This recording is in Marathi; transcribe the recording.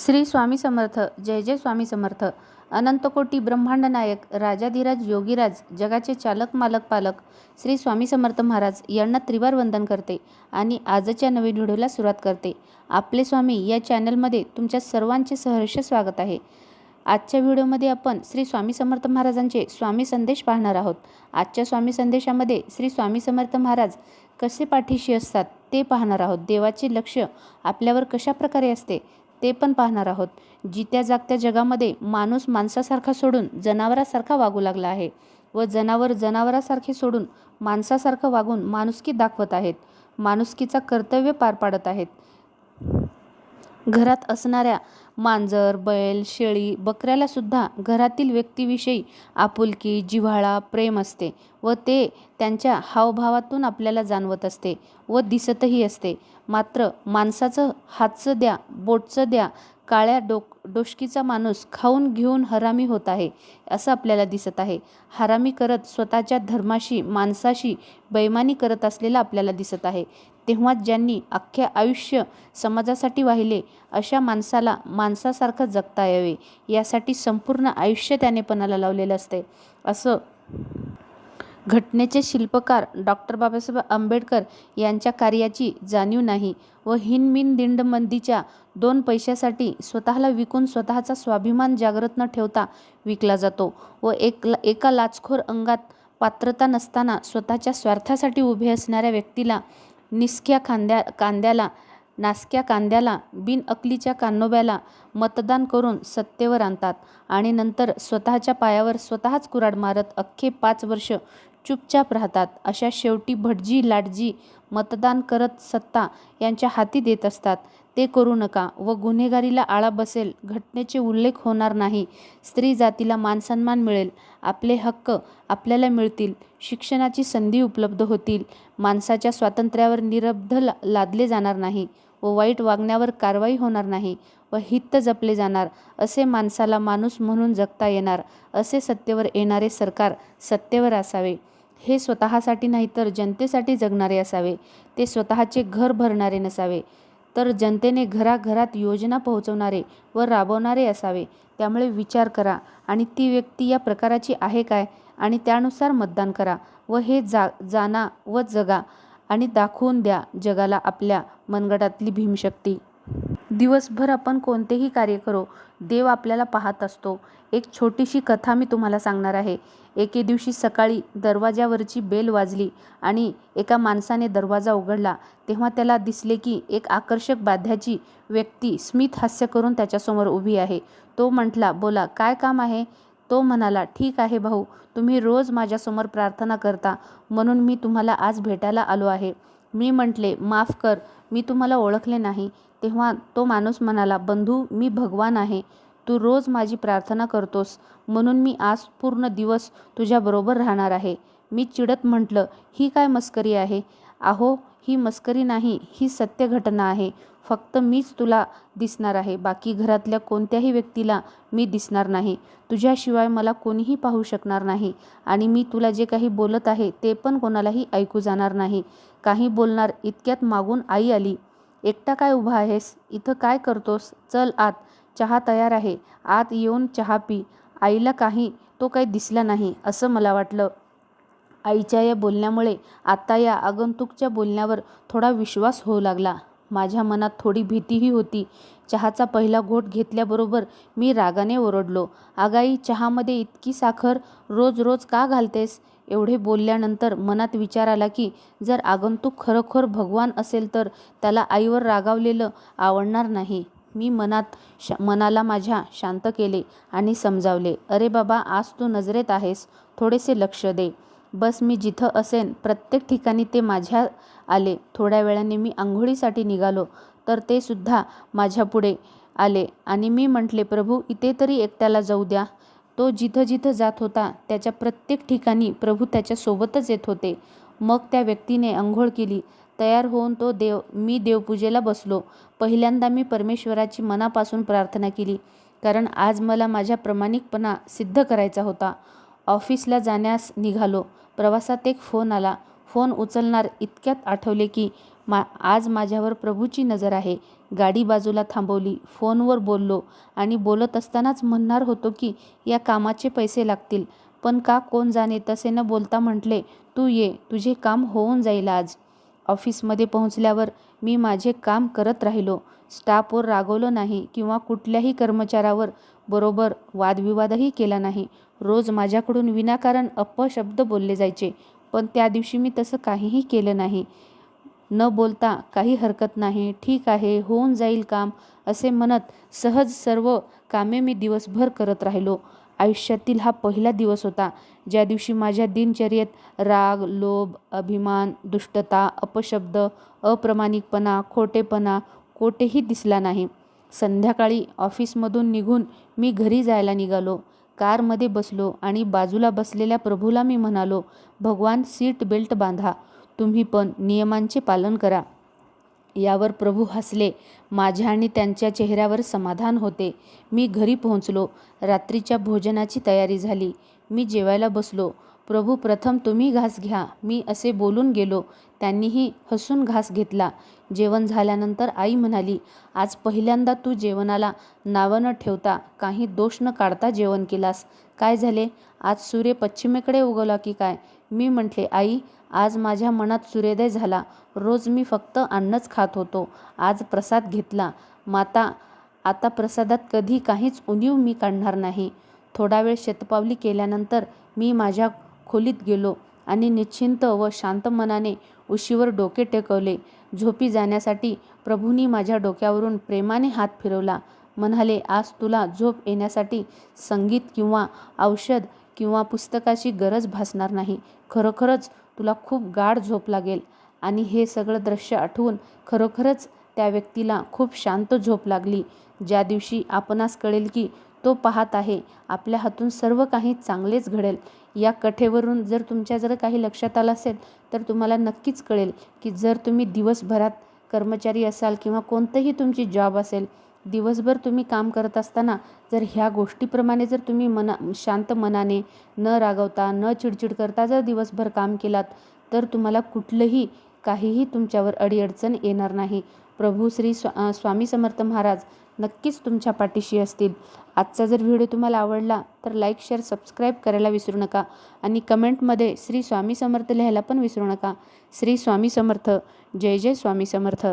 श्री स्वामी समर्थ जय जय स्वामी समर्थ. अनंतकोटी ब्रह्मांड नायक राजाधिराज योगीराज जगाचे चालक मालक पालक श्री स्वामी समर्थ महाराज यांना त्रिवार वंदन करते आणि आजच्या नवीन व्हिडिओला सुरुवात करते. आपले स्वामी या चॅनलमध्ये तुमच्या सर्वांचे सहर्ष स्वागत आहे. आजच्या व्हिडिओमध्ये आपण श्री स्वामी समर्थ महाराजांचे स्वामी संदेश पाहणार आहोत. आजच्या स्वामी संदेशामध्ये श्री स्वामी समर्थ महाराज कसे पाठीशी असतात ते पाहणार आहोत. देवाचे लक्ष आपल्यावर कशा प्रकारे असते? ते पण पाहणार आहोत. जित्या जागत्या जगामध्ये माणूस माणसासारखा सोडून जनावरासारखा वागू लागला आहे व जनावर जनावरासारखे सोडून माणसासारखं वागून माणुसकी दाखवत आहेत. माणुसकीचा कर्तव्य पार पाडत आहेत. घरात असणाऱ्या मांजर बैल शेळी बकऱ्याला सुद्धा घरातील व्यक्तीविषयी आपुलकी जिव्हाळा प्रेम असते व ते त्यांच्या हावभावातून आपल्याला जाणवत असते व दिसतही असते. मात्र माणसाचं हातचं द्या बोटचं द्या काळ्या डोक डोशकीचा माणूस खाऊन घेऊन हरामी होत आहे असं आपल्याला दिसत आहे. हरामी करत स्वतःच्या धर्माशी माणसाशी बैमानी करत असलेलं आपल्याला दिसत आहे. तेव्हा ज्यांनी अख्खे आयुष्य समाजासाठी वाहिले अशा माणसाला माणसासारखं जगता यावे. यासाठी संपूर्ण आयुष्य त्याने पणाला लावलेलं असते. असं घटनेचे शिल्पकार डॉक्टर बाबासाहेब आंबेडकर यांच्या कार्याची जाणीव नाही व हिनमिन दिंडमंदीच्या दोन पैशासाठी स्वतःला विकून स्वतःचा स्वाभिमान जागृत न ठेवता विकला जातो व एक एका लाचखोर अंगात पात्रता नसताना स्वतःच्या स्वार्थासाठी उभे असणाऱ्या व्यक्तीला निसक्या खांद्या कांद्याला नासक्या कांद्याला बिनअकलीच्या कान्नोब्याला मतदान करून सत्तेवर आणतात आणि नंतर स्वतःच्या पायावर स्वतःच कुराड मारत अख्खे पाच वर्ष चुपचाप राहतात. अशा शेवटी भटजी लाटजी मतदान करत सत्ता यांच्या हाती देत असतात. ते करू नका व गुन्हेगारीला आळा बसेल. घटनेचे उल्लेख होणार नाही. स्त्री जातीला मानसन्मान मिळेल. आपले हक्क आपल्याला मिळतील. शिक्षणाची संधी उपलब्ध होतील. माणसाच्या स्वातंत्र्यावर निरब्ध ला लादले जाणार नाही. व वाईट वागण्यावर कारवाई होणार नाही व हित जपले जाणार असे माणसाला माणूस म्हणून जगता येणार असे सत्तेवर येणारे सरकार सत्तेवर असावे. हे स्वतःसाठी नाही तर जनतेसाठी जगणारे असावे. ते स्वतःचे घर भरणारे नसावे. तर जनतेने घराघरात योजना पोहोचवणारे व राबवणारे असावे. त्यामुळे विचार करा आणि ती व्यक्ती या प्रकाराची आहे काय आणि त्यानुसार मतदान करा व हे जा जाणा व जगा. आणि दाखवून द्या जगाला आपल्या मनगटातली भीमशक्ती. दिवसभर आपण कोणतेही कार्य करो देव आपल्याला पाहत असतो. एक छोटीशी कथा मी तुम्हाला सांगणार आहे. एके दिवशी सकाळी दरवाजावरची बेल वाजली आणि एका माणसाने दरवाजा उघडला. तेव्हा त्याला दिसले की एक आकर्षक बाध्याची व्यक्ती स्मित हास्य करून त्याच्यासमोर उभी आहे. तो म्हटला बोला काय काम आहे? तो म्हणाला ठीक आहे भाऊ तुम्ही रोज माझ्यासमोर प्रार्थना करता म्हणून मी तुम्हाला आज भेटायला आलो आहे. मी म्हटले माफ कर मी तुम्हाला ओळखले नाही. तेव्हा तो माणूस म्हणाला बंधू मी भगवान आहे. तू रोज माझी प्रार्थना करतोस म्हणून मी आज पूर्ण दिवस तुझ्याबरोबर राहणार आहे. मी चिडत म्हटलं ही काय मस्करी आहे? आहो ही मस्करी नाही ही सत्य घटना आहे. फक्त मीच तुला दिसणार आहे. बाकी घरातल्या कोणत्याही व्यक्तीला मी दिसणार नाही. तुझ्याशिवाय मला कोणीही पाहू शकणार नाही. आणि मी तुला जे काही बोलत आहे ते पण कोणालाही ऐकू जाणार नाही. काही बोलणार इतक्यात मागून आई आली. एकटा काय उभा आहेस? इथं काय करतोस? चल आत. चहा तयार आहे. आत येऊन चहा पी. आईला काही तो काही दिसला नाही असं मला वाटलं. आईच्या या बोलण्यामुळे आता या आगंतुकच्या बोलण्यावर थोडा विश्वास होऊ लागला. माझ्या मनात थोडी भीतीही होती. चहाचा पहिला घोट घेतल्याबरोबर मी रागाने ओरडलो. आगाई चहामध्ये इतकी साखर रोज रोज का घालतेस? एवढे बोलल्यानंतर मनात विचार आला की जर आगंतुक खरोखर भगवान असेल तर त्याला आईवर रागावलेलं आवडणार नाही. मी मनात शा मनाला माझ्या शांत केले आणि समजावले. अरे बाबा आज तू नजरेत आहेस. थोडेसे लक्ष दे. बस मी जिथं असेन प्रत्येक ठिकाणी ते माझ्या आले. थोड्या वेळाने मी आंघोळीसाठी निघालो तर ते सुद्धा माझ्यापुढे आले. आणि मी म्हटले प्रभू इथे तरी एकट्याला जाऊ द्या. तो जिथं जिथं जात होता त्याच्या प्रत्येक ठिकाणी प्रभू त्याच्यासोबतच येत होते. मग त्या व्यक्तीने आंघोळ केली. तयार होऊन तो देव मी देवपूजेला बसलो. पहिल्यांदा मी परमेश्वराची मनापासून प्रार्थना केली कारण आज मला माझ्या प्रामाणिकपणा सिद्ध करायचा होता. ऑफिसला जाण्यास निघालो. प्रवासात एक फोन आला. फोन उचलणार इतक्यात आठवले की मा आज माझ्यावर प्रभूची नजर आहे. गाडी बाजूला थांबवली. फोनवर बोललो आणि बोलत असतानाच म्हणणार होतो की या कामाचे पैसे लागतील. पण का कोण जाणे? तसे न बोलता म्हटले तू ये तुझे काम होऊन जाईल आज. ऑफिसमध्ये पोहोचल्यावर मी माझे काम करत राहिलो. स्टाफवर रागवलो नाही किंवा कुठल्याही कर्मचाऱ्यावर बरोबर वादविवादही केला नाही. रोज माझ्याकडून विनाकारण अपशब्द बोलले जायचे पण त्या दिवशी मी तसं काहीही केलं नाही. न बोलता काही हरकत नाही ठीक आहे होऊन जाईल काम असे म्हणत सहज सर्व कामे मी दिवसभर करत राहिलो. आयुष्यातील हा पहिला दिवस होता ज्या दिवशी माझ्या दिनचर्येत राग लोभ अभिमान दुष्टता अपशब्द अप्रामाणिकपणा खोटेपणा कोठेही दिसला नाही. संध्याकाळी ऑफिसमधून निघून मी घरी जायला निघालो. कारमध्ये बसलो आणि बाजूला बसलेल्या प्रभूला मी म्हणालो भगवान सीट बेल्ट बांधा. तुम्ही पण नियमांचे पालन करा. यावर प्रभू हसले. माझ्या आणि त्यांच्या चेहऱ्यावर समाधान होते. मी घरी पोहोचलो. रात्रीच्या भोजनाची तयारी झाली. मी जेवायला बसलो. प्रभू प्रथम तुम्ही घास घ्या. मी असे बोलून गेलो. त्यांनीही हसून घास घेतला. जेवण झाल्यानंतर आई म्हणाली आज पहिल्यांदा तू जेवणाला नावं न ठेवता काही दोष न काढता जेवण केलास. काय झाले? आज सूर्य पश्चिमेकडे उगवला की काय? मी म्हटले आई आज माझ्या मनात सूर्योदय झाला. रोज मी फक्त अन्नच खात होतो. आज प्रसाद घेतला. माता आता प्रसादात कधी काहीच उणीव मी काढणार नाही. थोडा वेळ शतपावली केल्यानंतर मी माझ्या खोलीत गेलो आणि निश्चिंत व शांत मनाने उशीवर डोके टेकवले. झोपी जाण्यासाठी प्रभूंनी माझ्या डोक्यावरून प्रेमाने हात फिरवला. म्हणाले आज तुला झोप येण्यासाठी संगीत किंवा औषध किंवा पुस्तकाची गरज भासणार नाही. खरोखरच तुला खूप गाढ झोप लागेल. आणि हे सगळं दृश्य आठवून खरोखरच त्या व्यक्तीला खूप शांत झोप लागली. ज्या दिवशी आपणास कळेल की तो पाहत आहे. आपल्या हातून सर्व काही चांगलेच घडेल. या कथेवरून जर तुमच्या जर काही लक्षात आलं असेल तर तुम्हाला नक्कीच कळेल की जर तुम्ही दिवसभरात कर्मचारी असाल किंवा कोणतंही तुमची जॉब असेल दिवसभर तुम्ही काम करत असताना जर ह्या गोष्टीप्रमाणे जर तुम्ही मना शांत मनाने न रागवता न चिडचिड करता जर दिवसभर काम केलात तर तुम्हाला कुठलंही काहीही तुमच्यावर अडीअडचण येणार नाही. प्रभू श्री स्वा स्वामी समर्थ महाराज नक्कीच तुमच्या पाठीशी असतील. आजचा जर व्हिडिओ तुम्हाला आवडला तर लाईक शेअर सबस्क्राईब करायला विसरू नका आणि कमेंटमध्ये श्री स्वामी समर्थ लिहायला पण विसरू नका. श्री स्वामी समर्थ. जय जय स्वामी समर्थ.